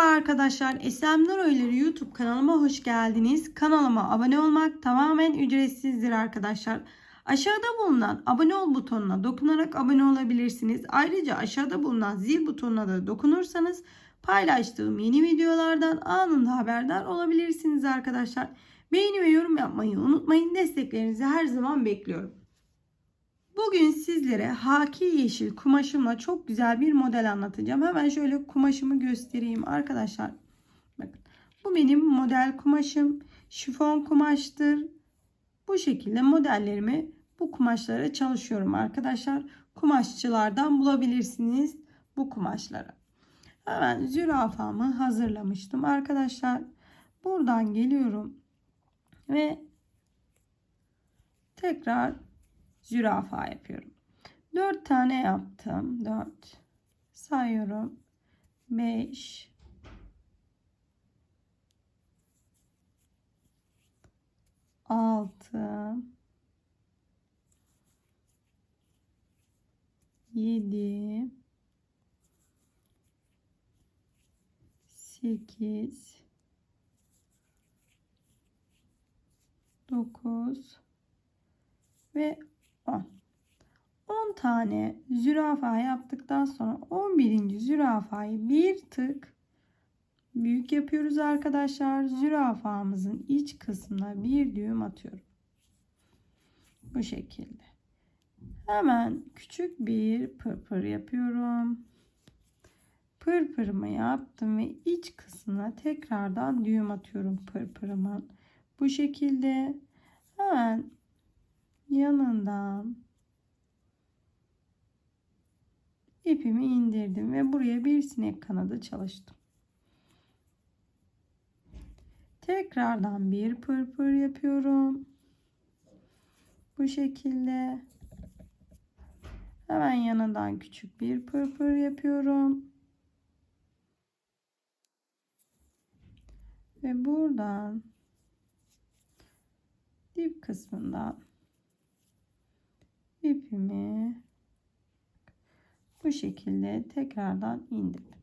Merhaba arkadaşlar. Esem Nur YouTube kanalıma hoş geldiniz. Kanalıma abone olmak tamamen ücretsizdir arkadaşlar. Aşağıda bulunan abone ol butonuna dokunarak abone olabilirsiniz. Ayrıca aşağıda bulunan zil butonuna da dokunursanız paylaştığım yeni videolardan anında haberdar olabilirsiniz arkadaşlar. Beğeni ve yorum yapmayı unutmayın. Desteklerinizi her zaman bekliyorum. Bugün sizlere haki yeşil kumaşımla çok güzel bir model anlatacağım. Hemen şöyle kumaşımı göstereyim arkadaşlar. Bakın bu benim model kumaşım. Şifon kumaştır. Bu şekilde modellerimi bu kumaşlara çalışıyorum arkadaşlar. Kumaşçılardan bulabilirsiniz bu kumaşları. Hemen zürafamı hazırlamıştım arkadaşlar. Buradan geliyorum ve tekrar zürafa yapıyorum. 4 tane yaptım. 4 sayıyorum. 5 6 7 8 9 ve 10. 10 tane zürafa yaptıktan sonra 11. zürafayı bir tık büyük yapıyoruz arkadaşlar. Zürafamızın iç kısmına bir düğüm atıyorum. Bu şekilde. Hemen küçük bir pırpır yapıyorum. Pırpırımı yaptım ve iç kısmına tekrardan düğüm atıyorum pırpırımın. Bu şekilde hemen yanından ipimi indirdim ve buraya bir sinek kanadı çalıştım. Tekrardan bir pırpır yapıyorum. Bu şekilde hemen yanından küçük bir pırpır yapıyorum. Ve buradan dip kısmından ipimi bu şekilde tekrardan indirdim.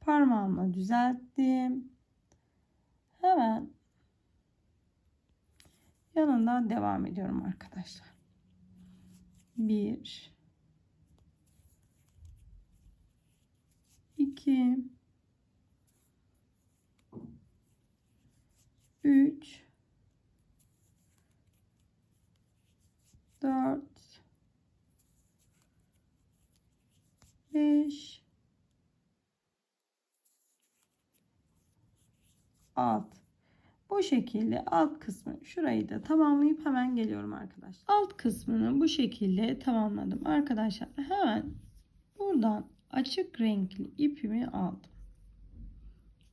Parmağımla düzelttim. Hemen yanından devam ediyorum arkadaşlar. 1 2 3 4 5 alt. Bu şekilde alt kısmı şurayı da tamamlayıp hemen geliyorum arkadaşlar. Alt kısmını bu şekilde tamamladım. Arkadaşlar hemen buradan açık renkli ipimi aldım.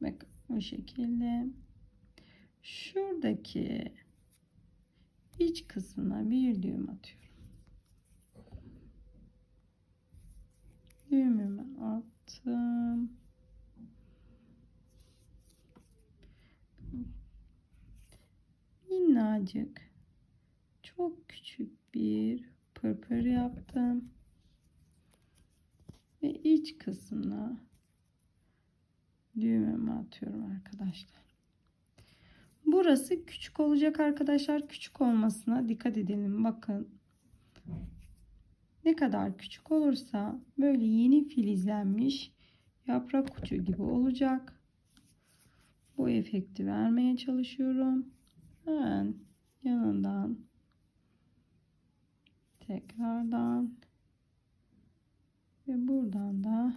Bakın bu şekilde. Şuradaki iç kısmına bir düğüm atıyorum attım. Minnacık. Çok küçük bir pırpır yaptım. Ve iç kısmına düğümümü atıyorum arkadaşlar. Burası küçük olacak arkadaşlar. Küçük olmasına dikkat edelim. Bakın ne kadar küçük olursa böyle yeni filizlenmiş yaprak ucu gibi olacak bu efekti vermeye çalışıyorum hemen yanından tekrardan ve buradan da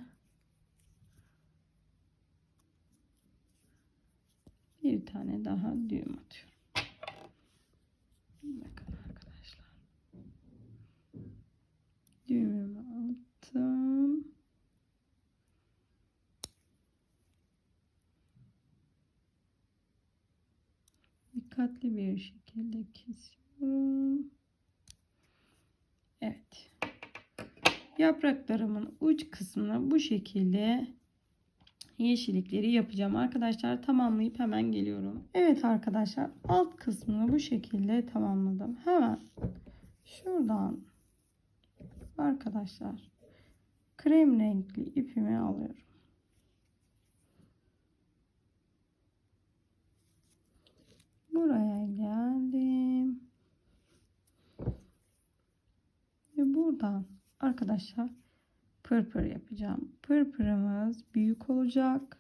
bir tane daha düğüm atıyorum. Bakın arkadaşlar. Düğümümü attım. Dikkatli bir şekilde kesiyorum. Evet. Yapraklarımın uç kısmına bu şekilde yeşillikleri yapacağım arkadaşlar tamamlayıp hemen geliyorum Evet arkadaşlar alt kısmını bu şekilde tamamladım hemen şuradan arkadaşlar krem renkli ipimi alıyorum Buraya geldim. Ve buradan arkadaşlar pırpır yapacağım. Pırpırımız büyük olacak.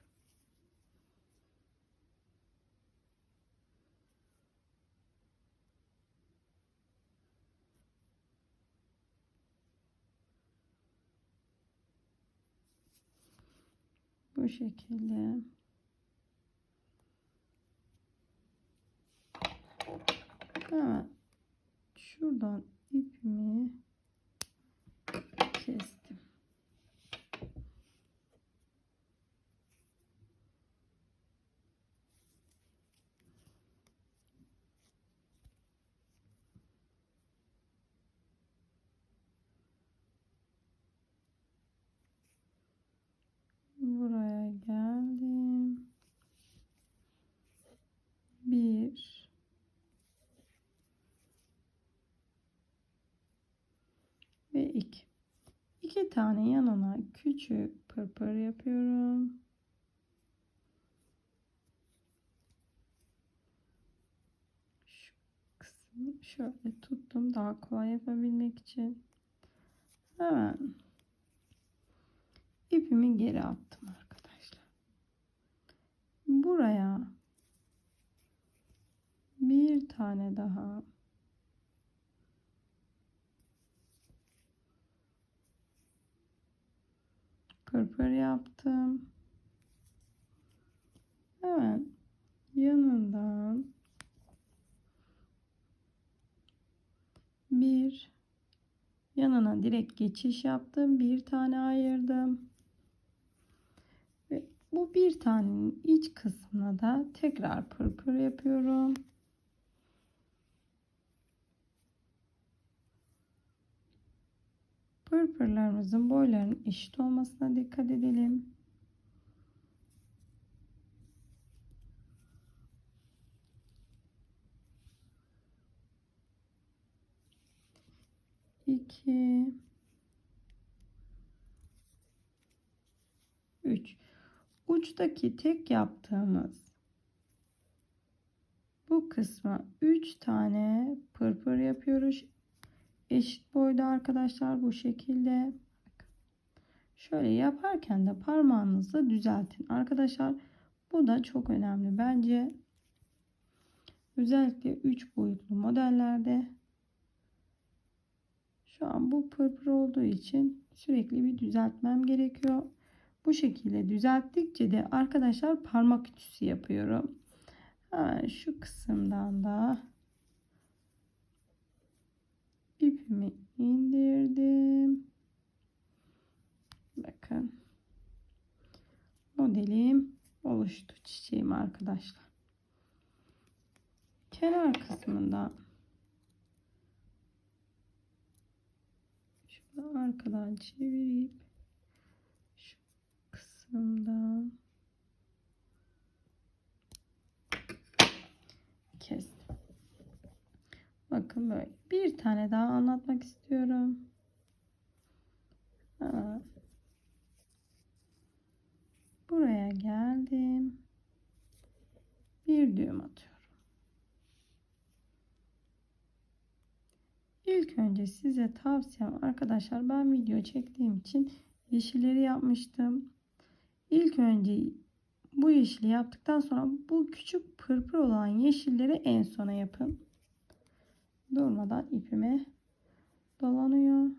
Bu şekilde. Hemen şuradan ipimi 2. 2 tane yanına küçük pırpır yapıyorum. Şu kısmı şöyle tuttum daha kolay yapabilmek için. Hemen ipimi geri attım arkadaşlar. Buraya bir tane daha pırpır yaptım. Hemen yanından bir yanına direkt geçiş yaptım. Bir tane ayırdım. Ve bu bir tanenin iç kısmına da tekrar pırpır yapıyorum. Pırpırlarımızın boylarının eşit olmasına dikkat edelim. İki, üç. Uçtaki tek yaptığımız bu kısma üç tane pırpır yapıyoruz eşit boyda arkadaşlar bu şekilde. Şöyle yaparken de parmağınızla düzeltin. Arkadaşlar bu da çok önemli bence. Özellikle 3 boyutlu modellerde şu an bu pırpır olduğu için sürekli bir düzeltmem gerekiyor. Bu şekilde düzelttikçe de arkadaşlar parmak ütüsü yapıyorum. Hemen şu kısımdan da ipimi indirdim. Bakın. Modelim oluştu çiçeğim arkadaşlar. Kenar kısmında şunu arkadan çevirip şu kısımdan Bakın böyle. Bir tane daha anlatmak istiyorum. Buraya geldim. Bir düğüm atıyorum. İlk önce size tavsiyem arkadaşlar ben video çektiğim için yeşilleri yapmıştım. İlk önce bu yeşili yaptıktan sonra bu küçük pırpır olan yeşilleri en sona yapın durmadan ipime dolanıyor.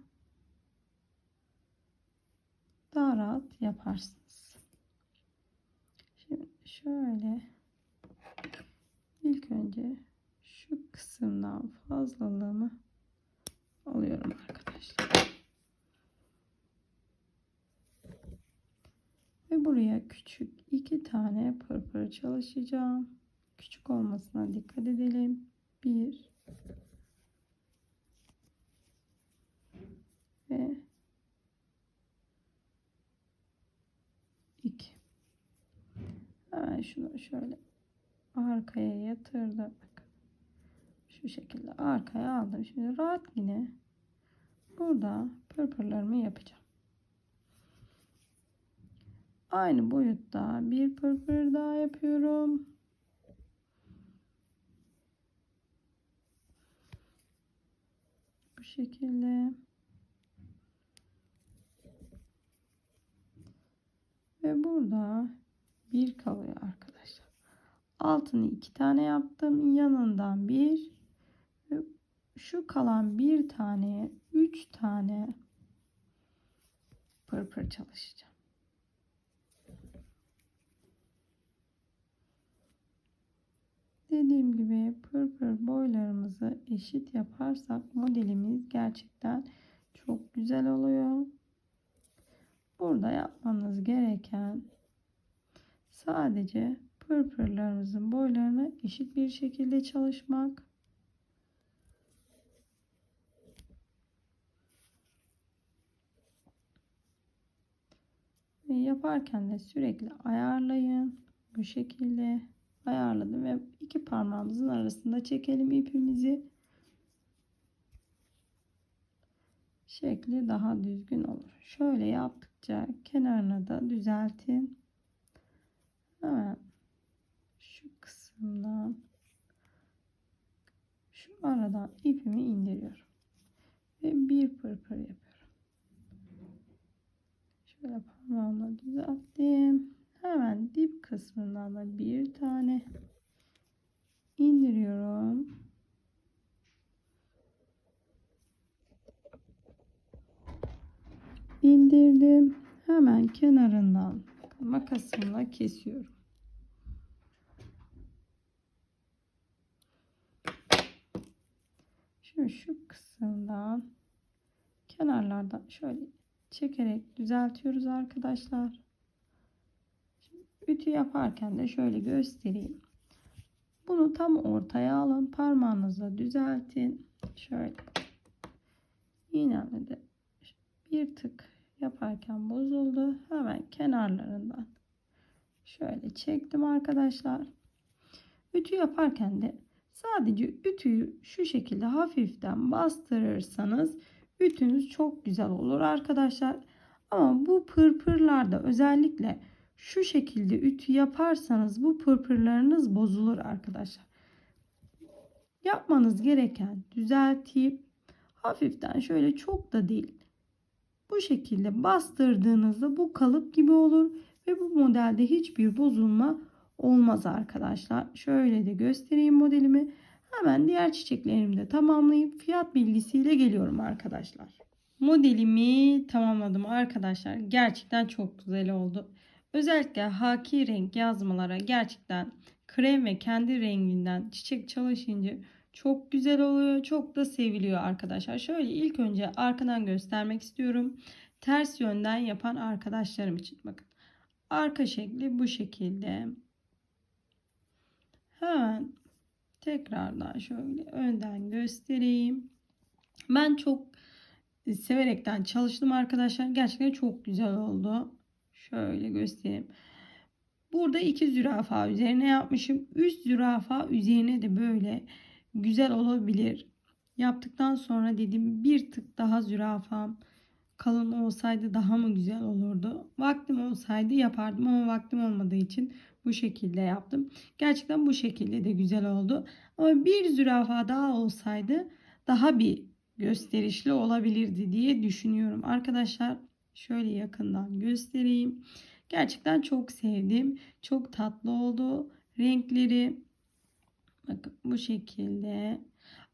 Daha rahat yaparsınız. Şimdi şöyle ilk önce şu kısımdan fazlalığımı alıyorum arkadaşlar. Ve buraya küçük iki tane pırpır çalışacağım. Küçük olmasına dikkat edelim. Bir ben şunu şöyle arkaya yatırdım. Şu şekilde arkaya aldım. Şimdi rahat yine burada pırpırlarımı yapacağım. Aynı boyutta bir pırpır daha yapıyorum. Bu şekilde. Ve burada bir kalıyor arkadaşlar. Altını iki tane yaptım. Yanından bir. Şu kalan bir taneye üç tane pırpır çalışacağım. Dediğim gibi pırpır boylarımızı eşit yaparsak modelimiz gerçekten çok güzel oluyor. Burada yapmanız gereken sadece pırpırlarımızın boylarını eşit bir şekilde çalışmak. Ve yaparken de sürekli ayarlayın. Bu şekilde ayarladım ve iki parmağımızın arasında çekelim ipimizi. Şekli daha düzgün olur. Şöyle yaptıkça kenarını da düzeltin. Hemen şu kısımdan şu aradan ipimi indiriyorum. Ve bir pırpır yapıyorum. Şöyle parmağımla düzelttim. Hemen dip kısmından da bir tane indiriyorum. indirdim. Hemen kenarından makasımla kesiyorum. Şimdi şu kısımdan kenarlardan şöyle çekerek düzeltiyoruz arkadaşlar. Şimdi ütü yaparken de şöyle göstereyim. Bunu tam ortaya alın. Parmağınızla düzeltin. Şöyle. İğnemle de bir tık yaparken bozuldu. Hemen kenarlarından şöyle çektim arkadaşlar. Ütü yaparken de sadece ütüyü şu şekilde hafiften bastırırsanız ütünüz çok güzel olur arkadaşlar. Ama bu pırpırlarda özellikle şu şekilde ütü yaparsanız bu pırpırlarınız bozulur arkadaşlar. Yapmanız gereken düzeltip hafiften şöyle çok da değil bu şekilde bastırdığınızda bu kalıp gibi olur ve bu modelde hiçbir bozulma olmaz arkadaşlar. Şöyle de göstereyim modelimi. Hemen diğer çiçeklerimi de tamamlayıp fiyat bilgisiyle geliyorum arkadaşlar. Modelimi tamamladım arkadaşlar. Gerçekten çok güzel oldu. Özellikle haki renk yazmalara gerçekten krem ve kendi renginden çiçek çalışınca çok güzel oluyor. Çok da seviliyor arkadaşlar. Şöyle ilk önce arkadan göstermek istiyorum. Ters yönden yapan arkadaşlarım için bakın. Arka şekli bu şekilde. Hemen tekrardan şöyle önden göstereyim. Ben çok severekten çalıştım arkadaşlar. Gerçekten çok güzel oldu. Şöyle göstereyim. Burada iki zürafa üzerine yapmışım. Üst zürafa üzerine de böyle güzel olabilir. Yaptıktan sonra dedim bir tık daha zürafam kalın olsaydı daha mı güzel olurdu? Vaktim olsaydı yapardım ama vaktim olmadığı için bu şekilde yaptım. Gerçekten bu şekilde de güzel oldu. Ama bir zürafa daha olsaydı daha bir gösterişli olabilirdi diye düşünüyorum. Arkadaşlar şöyle yakından göstereyim. Gerçekten çok sevdim. Çok tatlı oldu. Renkleri Bakın bu şekilde.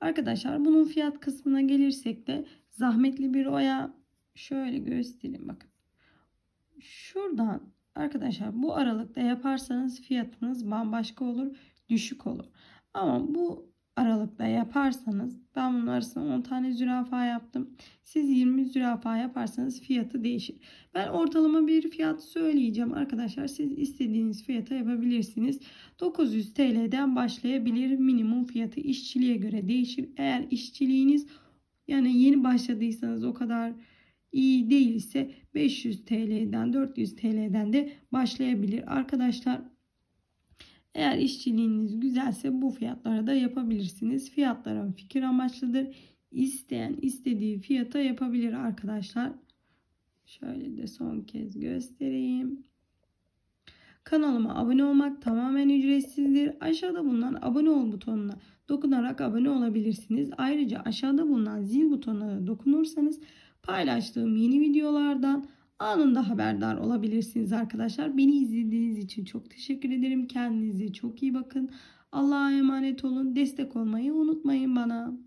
Arkadaşlar bunun fiyat kısmına gelirsek de zahmetli bir oya şöyle göstereyim bakın. Şuradan arkadaşlar bu aralıkta yaparsanız fiyatınız bambaşka olur. Düşük olur. Ama bu aralıkta yaparsanız ben bunun arasına 10 tane zürafa yaptım. Siz 20 zürafa yaparsanız fiyatı değişir. Ben ortalama bir fiyat söyleyeceğim arkadaşlar. Siz istediğiniz fiyata yapabilirsiniz. 900 TL'den başlayabilir. Minimum fiyatı işçiliğe göre değişir. Eğer işçiliğiniz yani yeni başladıysanız o kadar iyi değilse 500 TL'den 400 TL'den de başlayabilir. Arkadaşlar eğer işçiliğiniz güzelse bu fiyatlara da yapabilirsiniz. Fiyatların fikir amaçlıdır. İsteyen istediği fiyata yapabilir arkadaşlar. Şöyle de son kez göstereyim. Kanalıma abone olmak tamamen ücretsizdir. Aşağıda bulunan abone ol butonuna dokunarak abone olabilirsiniz. Ayrıca aşağıda bulunan zil butonuna dokunursanız paylaştığım yeni videolardan anında haberdar olabilirsiniz arkadaşlar. Beni izlediğiniz için çok teşekkür ederim. Kendinize çok iyi bakın. Allah'a emanet olun. Destek olmayı unutmayın bana.